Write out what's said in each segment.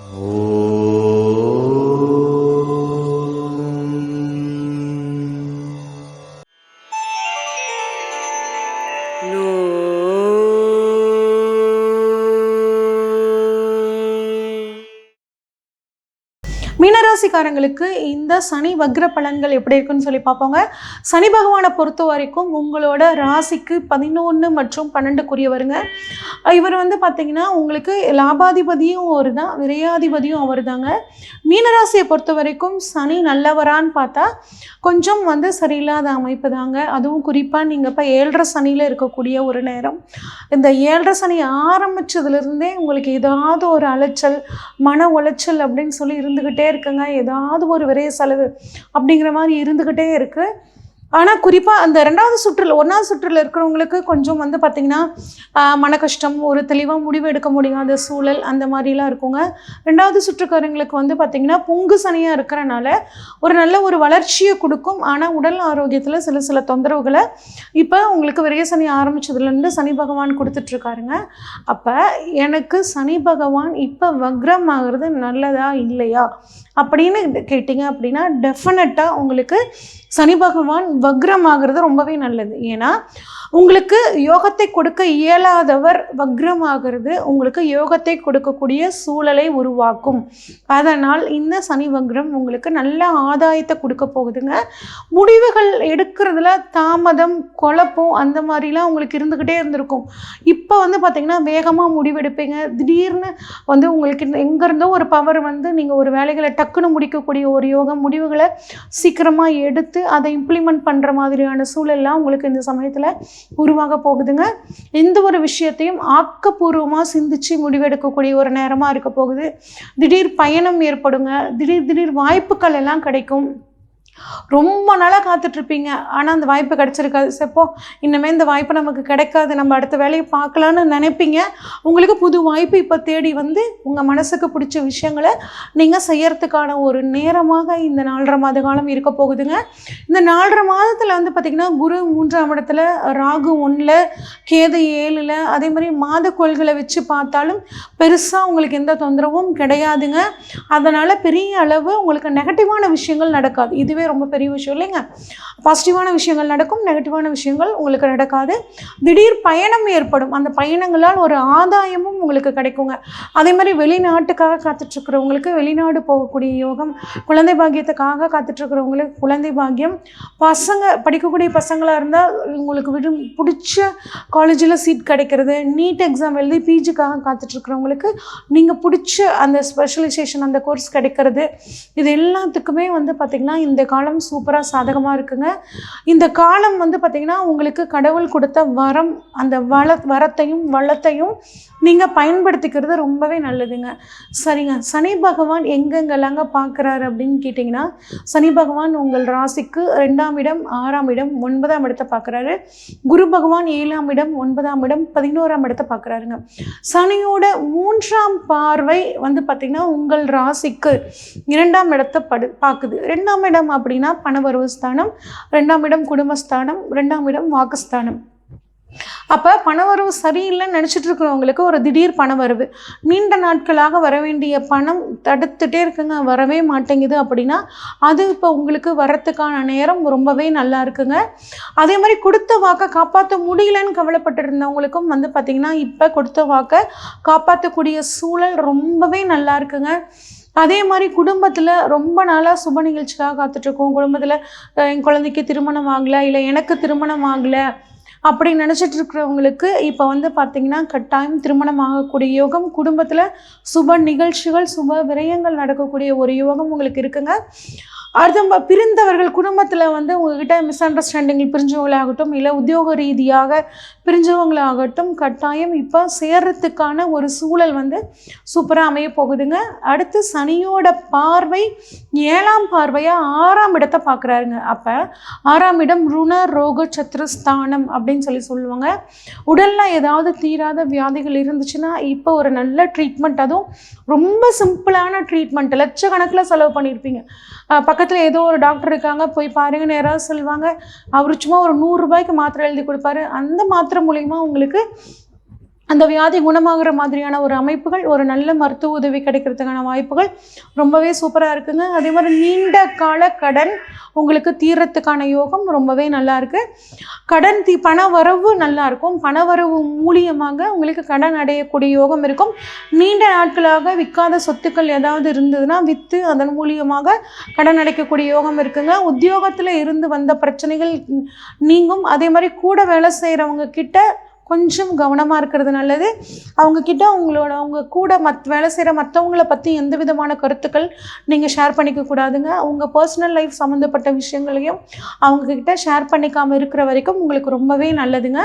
Oh. மீனராசிக்காரங்களுக்கு இந்த சனி வக்ர பலன்கள் எப்படி இருக்குன்னு சொல்லி பார்ப்போங்க. சனி பகவானை பொறுத்த வரைக்கும் உங்களோட ராசிக்கு பதினொன்று மற்றும் பன்னெண்டுக்குரியவருங்க. இவர் வந்து பார்த்தீங்கன்னா உங்களுக்கு லாபாதிபதியும் அவர் தான் விரையாதிபதியும் அவர் தாங்க மீனராசியை பொறுத்த வரைக்கும் சனி நல்லவரான்னு பார்த்தா கொஞ்சம் வந்து சரியில்லாத அமைப்பு தாங்க அதுவும் குறிப்பாக நீங்கள் இப்போ ஏழரை சனியில் இருக்கக்கூடிய ஒரு நேரம். இந்த ஏழரை சனி ஆரம்பிச்சதுலேருந்தே உங்களுக்கு ஏதாவது ஒரு அலைச்சல் மன உளைச்சல் அப்படின்னு சொல்லி இருந்துக்கிட்டே இருக்குங்க. ஏதாவது ஒரு விரைய செலவு அப்படிங்கிற மாதிரி இருந்துக்கிட்டே இருக்குது ஆனால் குறிப்பாக அந்த ரெண்டாவது சுற்றில் ஒன்றாவது சுற்றில் இருக்கிறவங்களுக்கு கொஞ்சம் வந்து பார்த்திங்கன்னா மன கஷ்டம் ஒரு தெளிவாக முடிவு எடுக்க முடியாத சூழல் அந்த மாதிரிலாம் இருக்குங்க. ரெண்டாவது சுற்றுக்காரங்களுக்கு வந்து பார்த்திங்கன்னா பொங்கு சனியாக இருக்கிறனால ஒரு நல்ல ஒரு வளர்ச்சியை கொடுக்கும். ஆனால் உடல் ஆரோக்கியத்தில் சில சில தொந்தரவுகளை இப்போ உங்களுக்கு விரைய சனி ஆரம்பிச்சதுலேருந்து சனி பகவான் கொடுத்துட்ருக்காருங்க. அப்போ எனக்கு சனி பகவான் இப்போ வக்ரம் ஆகிறது நல்லதா இல்லையா? அப்படின்னு கேட்டிங்க அப்படின்னா டெஃபினட்டாக உங்களுக்கு சனி பகவான் வக்ரம் ஆகிறது ரொம்பவே நல்லது. ஏன்னா உங்களுக்கு யோகத்தை கொடுக்க இயலாதவர் வக்ரம் ஆகிறது உங்களுக்கு யோகத்தை கொடுக்கக்கூடிய சூழலை உருவாக்கும். அதனால் இந்த சனி வக்ரம் உங்களுக்கு நல்ல ஆதாயத்தை கொடுக்க போகுதுங்க. முடிவுகள் எடுக்கிறதுல தாமதம் குழப்பம் அந்த மாதிரிலாம் உங்களுக்கு இருந்துக்கிட்டே இருந்திருக்கும். இப்போ வந்து பார்த்திங்கன்னா வேகமாக முடிவெடுப்பீங்க. திடீர்னு வந்து உங்களுக்கு எங்கேருந்தோ ஒரு பவர் வந்து நீங்கள் ஒரு வேலைகளை டக்குன்னு முடிக்கக்கூடிய ஒரு யோகம் முடிவுகளை சீக்கிரமாக எடுத்து அதை இம்ப்ளிமெண்ட் பண்ணுற மாதிரியான சூழல்லாம் உங்களுக்கு இந்த சமயத்தில் உருவாக போகுதுங்க. எந்த ஒரு விஷயத்தையும் ஆக்கப்பூர்வமாக சிந்திச்சு முடிவெடுக்கக்கூடிய ஒரு நேரமாக இருக்க போகுது. திடீர் பயணம் ஏற்படுங்க. திடீர் திடீர் வாய்ப்புகள் எல்லாம் கிடைக்கும். ரொம்ப நாளாக காத்துட்ருப்பீங்க. ஆனால் அந்த வாய்ப்பு கிடைச்சிருக்காது. செப்போ இன்னமே இந்த வாய்ப்பு நமக்கு கிடைக்காது. நம்ம அடுத்த வேலையை பார்க்கலான்னு நினைப்பீங்க. உங்களுக்கு புது வாய்ப்பு இப்போ தேடி வந்து உங்கள் மனசுக்கு பிடிச்ச விஷயங்களை நீங்கள் செய்யறதுக்கான ஒரு நேரமாக இந்த நாலரை மாத காலம் இருக்க போகுதுங்க. இந்த நாலரை மாதத்தில் வந்து பார்த்திங்கன்னா குரு மூன்றாம் இடத்துல ராகு ஒன்றில் கேது ஏழில் அதே மாதிரி மாத கோள்களை வச்சு பார்த்தாலும் பெருசாக உங்களுக்கு எந்த தொந்தரவும் கிடையாதுங்க. அதனால் பெரிய அளவு உங்களுக்கு நெகட்டிவான விஷயங்கள் நடக்காது. இதுவே ரொம்ப பெரிய விஷயம் இல்லைங்க. பாசிட்டிவான விஷயங்கள் நடக்கும் நெகட்டிவான விஷயங்கள் உங்களுக்கு நடக்காது. திடீர் பயணம் ஏற்படும். அந்த பயணங்களால் ஒரு ஆதாயமும் உங்களுக்கு கிடைக்குங்க. அதே மாதிரி வெளிநாட்டுக்காக காத்துட்ருக்கிறவங்களுக்கு வெளிநாடு போகக்கூடிய யோகம் குழந்தை பாக்கியத்துக்காக காத்துட்ருக்கிறவங்களுக்கு குழந்தை பாக்கியம். பசங்க படிக்கக்கூடிய பசங்களாக இருந்தால் உங்களுக்கு விடும் பிடிச்ச காலேஜில் சீட் கிடைக்கிறது. நீட் எக்ஸாம் எழுதி பிஜிக்காக காத்துட்ருக்கிறவங்களுக்கு நீங்கள் பிடிச்ச அந்த ஸ்பெஷலைசேஷன் அந்த கோர்ஸ் கிடைக்கிறது. இது எல்லாத்துக்குமே வந்து பார்த்திங்கன்னா இந்த காலம் சூப்பராக சாதகமாக இருக்குங்க. இந்த காலம் வந்து பார்த்திங்கன்னா உங்களுக்கு கடவுள் கொடுத்த வரம் அந்த வள வரத்தையும் வளத்தையும் நீங்கள் பயன்படுத்திக்கிறது ரொம்பவே நல்லதுங்க. சரிங்க. சனி பகவான் எங்கெங்கெல்லாங்க பார்க்குறாரு அப்படின்னு கேட்டிங்கன்னா சனி பகவான் உங்கள் ராசிக்கு ரெண்டாம் இடம் ஆறாம் இடம் ஒன்பதாம் இடத்தை பார்க்குறாரு குரு பகவான் ஏழாம் இடம் ஒன்பதாம் இடம் பதினோராம் இடத்தை பார்க்குறாருங்க சனியோட மூன்றாம் பார்வை வந்து பார்த்திங்கன்னா உங்கள் ராசிக்கு இரண்டாம் இடத்தை படு பார்க்குது ரெண்டாம் இடம் அப்படின்னா பணவரவு ஸ்தானம் ரெண்டாம் இடம் குடும்பஸ்தானம் ரெண்டாம் இடம் வாக்குஸ்தானம். அப்போ பணவரவு சரியில்லைன்னு நினச்சிட்டு இருக்கிறவங்களுக்கு ஒரு திடீர் பணவரவு. நீண்ட நாட்களாக வர வேண்டிய பணம் தடுத்துட்டே இருக்குங்க வரவே மாட்டேங்குது அப்படின்னா அது இப்போ உங்களுக்கு வரத்துக்கான நேரம் ரொம்பவே நல்லா இருக்குங்க. அதே மாதிரி கொடுத்த வாக்கை காப்பாற்ற முடியலன்னு கவலைப்பட்டு இருந்தவங்களுக்கும் வந்து பார்த்திங்கன்னா இப்போ கொடுத்த வாக்கை காப்பாற்றக்கூடிய சூழல் ரொம்பவே நல்லா இருக்குங்க. அதே மாதிரி குடும்பத்தில் ரொம்ப நாளாக சுப நிகழ்ச்சிக்காக காத்துட்ருக்கோம். குடும்பத்தில் என் குழந்தைக்கு திருமணம் ஆகலை இல்லை எனக்கு திருமணம் ஆகலை அப்படி நினச்சிட்டு இருக்கிறவங்களுக்கு இப்போ வந்து பார்த்திங்கன்னா கட்டாயம் திருமணம் ஆகக்கூடிய யோகம் குடும்பத்தில் சுப நிகழ்ச்சிகள் சுப விரயங்கள் நடக்கக்கூடிய ஒரு யோகம் உங்களுக்கு இருக்குங்க. அடுத்த பிரிந்தவர்கள் குடும்பத்தில் வந்து உங்ககிட்ட மிஸ் அண்டர்ஸ்டாண்டிங்கில் பிரிஞ்சவங்களாகட்டும் இல்லை உத்தியோக ரீதியாக பிரிஞ்சவங்களாகட்டும் கட்டாயம் இப்போ சேர்றதுக்கான ஒரு சூழல் வந்து சூப்பராக அமைய போகுதுங்க. அடுத்து சனியோட பார்வை ஏழாம் பார்வையாக ஆறாம் இடத்தை பார்க்குறாருங்க அப்போ ஆறாம் இடம் ருண ரோக சத்ருஸ்தானம் அப்படின்னு சொல்லி சொல்லுவாங்க. உடலில் ஏதாவது தீராத வியாதிகள் இருந்துச்சுன்னா இப்போ ஒரு நல்ல ட்ரீட்மெண்ட் அதுவும் ரொம்ப சிம்பிளான ட்ரீட்மெண்ட் லட்சக்கணக்கில் செலவு பண்ணியிருப்பீங்க பக்கத்தில் ஏதோ ஒரு டாக்டர் இருக்காங்க போய் பாருங்கன்னு யாராவது சொல்லுவாங்க. அவர் சும்மா ஒரு நூறுரூபாய்க்கு மாத்திரை எழுதி கொடுப்பாரு. அந்த மாத்திரை மூலிமா உங்களுக்கு அந்த வியாதி குணமாகிற மாதிரியான ஒரு அமைப்புகள் ஒரு நல்ல மருத்துவ உதவி கிடைக்கிறதுக்கான வாய்ப்புகள் ரொம்பவே சூப்பராக இருக்குங்க. அதே மாதிரி நீண்ட கால கடன் உங்களுக்கு தீர்றதுக்கான யோகம் ரொம்பவே நல்லா இருக்குது கடன் தீ பண வரவு நல்லா இருக்கும். பண வரவு மூலியமாக உங்களுக்கு கடன் அடையக்கூடிய யோகம் இருக்கும். நீண்ட நாட்களாக விற்காத சொத்துக்கள் ஏதாவது இருந்ததுன்னா விற்று அதன் மூலியமாக கடன் அடைக்கக்கூடிய யோகம் இருக்குங்க. உத்தியோகத்தில் இருந்து வந்த பிரச்சனைகள் நீங்கும். அதே மாதிரி கூட வேலை செய்கிறவங்க கிட்ட கொஞ்சம் கவனமாக இருக்கிறது நல்லது. அவங்கக்கிட்ட அவங்களோட உங்களோட அவங்க கூட மத் வேலை செய்கிற மற்றவங்கள பற்றி எந்த விதமான கருத்துக்கள் நீங்கள் ஷேர் பண்ணிக்க கூடாதுங்க. உங்கள் பர்சனல் லைஃப் சம்மந்தப்பட்ட விஷயங்களையும் அவங்கக்கிட்ட ஷேர் பண்ணிக்காமல் இருக்கிற வரைக்கும் உங்களுக்கு ரொம்பவே நல்லதுங்க.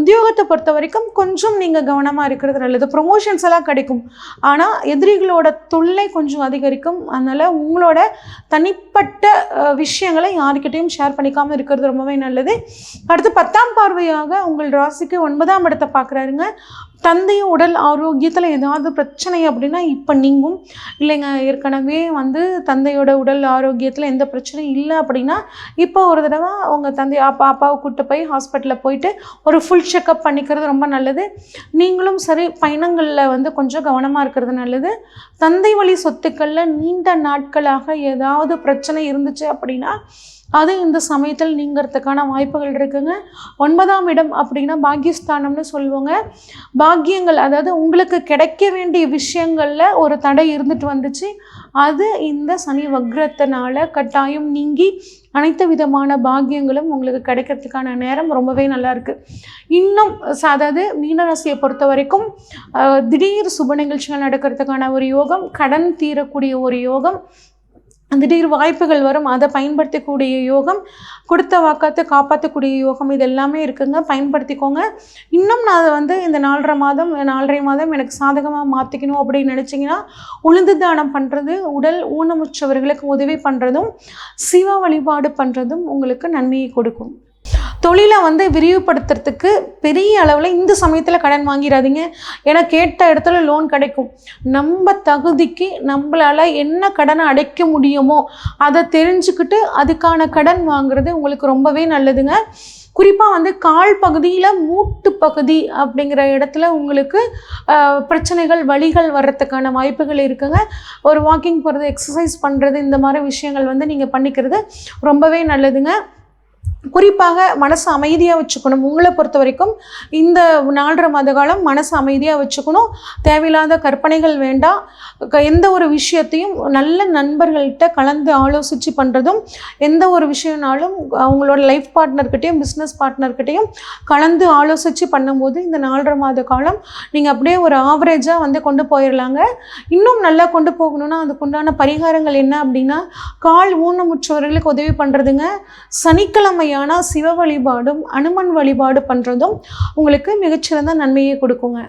உத்தியோகத்தை பொறுத்த வரைக்கும் கொஞ்சம் நீங்கள் கவனமாக இருக்கிறது நல்லது. ப்ரொமோஷன்ஸ் எல்லாம் கிடைக்கும். ஆனால் எதிரிகளோட தொல்லை கொஞ்சம் அதிகரிக்கும். அதனால் உங்களோட தனிப்பட்ட விஷயங்களை யாருக்கிட்டையும் ஷேர் பண்ணிக்காமல் இருக்கிறது ரொம்பவே நல்லது. அடுத்து பத்தாம் பார்வையாக உங்கள் ராசிக்கு ஒன்பதாம் இடத்தை பார்க்குறாருங்க. தந்தையும் உடல் ஆரோக்கியத்தில் ஏதாவது பிரச்சனை அப்படின்னா இப்போ நீங்கும். இல்லைங்க ஏற்கனவே வந்து தந்தையோட உடல் ஆரோக்கியத்தில் எந்த பிரச்சனையும் இல்லை அப்படின்னா இப்போ ஒரு தடவை உங்கள் தந்தை அப்பா அப்பாவை கூட்டு போய் ஹாஸ்பிட்டலில் போயிட்டு ஒரு ஃபுல் செக்கப் பண்ணிக்கிறது ரொம்ப நல்லது. நீங்களும் சரி பயணங்களில் வந்து கொஞ்சம் கவனமாக இருக்கிறது நல்லது. தந்தை வழி சொத்துக்களில் நீண்ட நாட்களாக ஏதாவது பிரச்சனை இருந்துச்சு அப்படின்னா அது இந்த சமயத்தில் நீங்கிறதுக்கான வாய்ப்புகள் இருக்குங்க. ஒன்பதாம் இடம் அப்படின்னா பாக்கியஸ்தானம்னு சொல்லுவோங்க. பாக்கியங்கள் அதாவது உங்களுக்கு கிடைக்க வேண்டிய விஷயங்களில் ஒரு தடை இருந்துட்டு வந்துச்சு. அது இந்த சனி வக்ரத்தினால கட்டாயம் நீங்கி அனைத்து விதமான பாக்கியங்களும் உங்களுக்கு கிடைக்கிறதுக்கான நேரம் ரொம்பவே நல்லா இருக்குது இன்னும் அதாவது மீனராசியை பொறுத்த வரைக்கும் திடீர் சுப நிகழ்ச்சிகள் நடக்கிறதுக்கான ஒரு யோகம் கடன் தீரக்கூடிய ஒரு யோகம் திடீர் வாய்ப்புகள் வரும். அதை பயன்படுத்தக்கூடிய யோகம் கொடுத்த வாக்காத்தை காப்பாற்றக்கூடிய யோகம் இது எல்லாமே இருக்குங்க. பயன்படுத்திக்கோங்க. இன்னும் நான் அதை வந்து இந்த நாலரை மாதம் நாலரை மாதம் எனக்கு சாதகமாக மாற்றிக்கணும் அப்படின்னு நினச்சிங்கன்னா உளுந்து தானம் பண்ணுறது உடல் ஊனமுற்றவர்களுக்கு உதவி பண்ணுறதும் சிவ வழிபாடு பண்ணுறதும் உங்களுக்கு நன்மையை கொடுக்கும். தொழிலை வந்து விரிவுபடுத்துறதுக்கு பெரிய அளவில் இந்த சமயத்தில் கடன் வாங்கிடாதீங்க. ஏன்னா கேட்ட இடத்துல லோன் கிடைக்கும். நம்ம தகுதிக்கு நம்மளால் என்ன கடனை அடைக்க முடியுமோ அதை தெரிஞ்சுக்கிட்டு அதுக்கான கடன் வாங்குறது உங்களுக்கு ரொம்பவே நல்லதுங்க. குறிப்பாக வந்து கால் பகுதியில் மூட்டு பகுதி அப்படிங்கிற இடத்துல உங்களுக்கு பிரச்சனைகள் வழிகள் வர்றதுக்கான வாய்ப்புகள் இருக்குங்க. ஒரு வாக்கிங் போகிறது எக்ஸசைஸ் பண்ணுறது இந்த மாதிரி விஷயங்கள் வந்து நீங்கள் பண்ணிக்கிறது ரொம்பவே நல்லதுங்க. குறிப்பாக மனசு அமைதியாக வச்சுக்கணும். உங்களை பொறுத்த வரைக்கும் இந்த நாலரை மாத காலம் மனசு அமைதியாக வச்சுக்கணும். தேவையில்லாத கற்பனைகள் வேண்டாம். க- எந்த ஒரு விஷயத்தையும் நல்ல நண்பர்கள்கிட்ட கலந்து ஆலோசித்து பண்ணுறதும் எந்த ஒரு விஷயம்னாலும் அவங்களோட லைஃப் பார்ட்னர்கிட்டையும் பிஸ்னஸ் பார்ட்னர்கிட்டையும் கலந்து ஆலோசித்து பண்ணும்போது இந்த நாலரை மாத காலம் நீங்கள் அப்படியே ஒரு ஆவரேஜாக வந்து கொண்டு போயிடலாங்க இன்னும் நல்லா கொண்டு போகணும்னா அதுக்குண்டான பரிகாரங்கள் என்ன அப்படின்னா கால் ஊனமுற்றவர்களுக்கு உதவி பண்ணுறதுங்க சனிக்கிழமையான சிவ வழிபாடும் அனுமன் வழிபாடு பண்ணுறதும் உங்களுக்கு மிகச்சிறந்த நன்மையை கொடுக்குங்க.